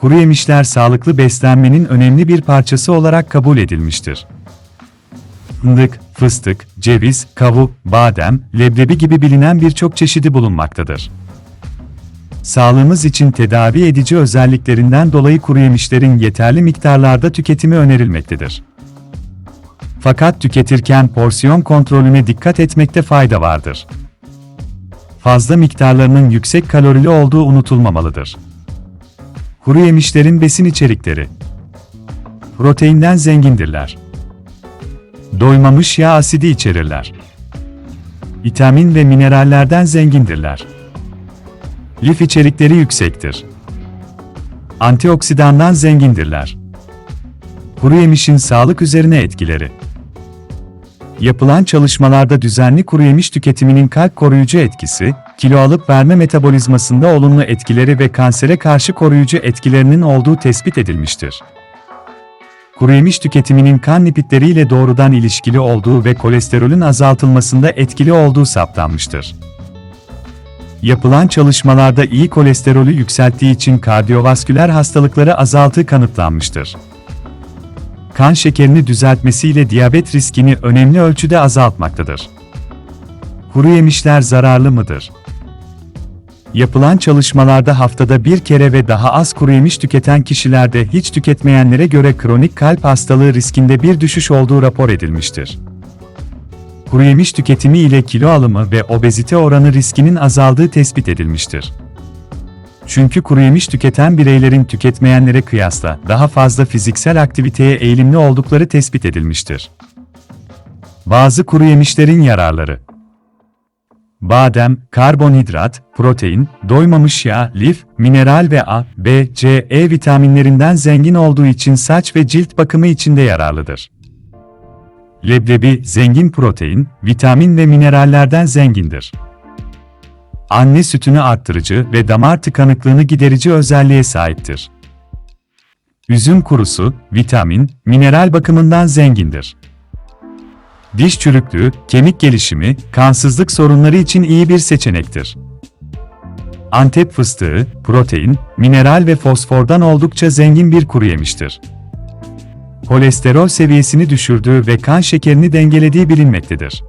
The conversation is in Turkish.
kuru yemişler sağlıklı beslenmenin önemli bir parçası olarak kabul edilmiştir. Fındık, fıstık, ceviz, kavuk, badem, leblebi gibi bilinen birçok çeşidi bulunmaktadır. Sağlığımız için tedavi edici özelliklerinden dolayı kuru yemişlerin yeterli miktarlarda tüketimi önerilmektedir. Fakat tüketirken porsiyon kontrolüne dikkat etmekte fayda vardır. Fazla miktarlarının yüksek kalorili olduğu unutulmamalıdır. Kuru yemişlerin besin içerikleri Proteinden zengindirler. Doymamış yağ asidi içerirler. Vitamin ve minerallerden zengindirler. Lif içerikleri yüksektir. Antioksidandan zengindirler. Kuru yemişin sağlık üzerine etkileri. Yapılan çalışmalarda düzenli kuru yemiş tüketiminin kalp koruyucu etkisi, kilo alıp verme metabolizmasında olumlu etkileri ve kansere karşı koruyucu etkilerinin olduğu tespit edilmiştir. Kuru yemiş tüketiminin kan lipitleriyle doğrudan ilişkili olduğu ve kolesterolün azaltılmasında etkili olduğu saptanmıştır. Yapılan çalışmalarda iyi kolesterolü yükselttiği için kardiyovasküler hastalıkları azalttığı kanıtlanmıştır. Kan şekerini düzeltmesiyle diyabet riskini önemli ölçüde azaltmaktadır. Kuru yemişler zararlı mıdır? Yapılan çalışmalarda haftada bir kere ve daha az kuru yemiş tüketen kişilerde hiç tüketmeyenlere göre kronik kalp hastalığı riskinde bir düşüş olduğu rapor edilmiştir. Kuru yemiş tüketimi ile kilo alımı ve obezite oranı riskinin azaldığı tespit edilmiştir. Çünkü kuru yemiş tüketen bireylerin tüketmeyenlere kıyasla daha fazla fiziksel aktiviteye eğilimli oldukları tespit edilmiştir. Bazı kuru yemişlerin yararları Badem, karbonhidrat, protein, doymamış yağ, lif, mineral ve A, B, C, E vitaminlerinden zengin olduğu için saç ve cilt bakımı için de yararlıdır. Leblebi, zengin protein, vitamin ve minerallerden zengindir. Anne sütünü arttırıcı ve damar tıkanıklığını giderici özelliğe sahiptir. Üzüm kurusu, vitamin, mineral bakımından zengindir. Diş çürüklüğü, kemik gelişimi, kansızlık sorunları için iyi bir seçenektir. Antep fıstığı, protein, mineral ve fosfordan oldukça zengin bir kuru yemiştir. Kolesterol seviyesini düşürdüğü ve kan şekerini dengelediği bilinmektedir.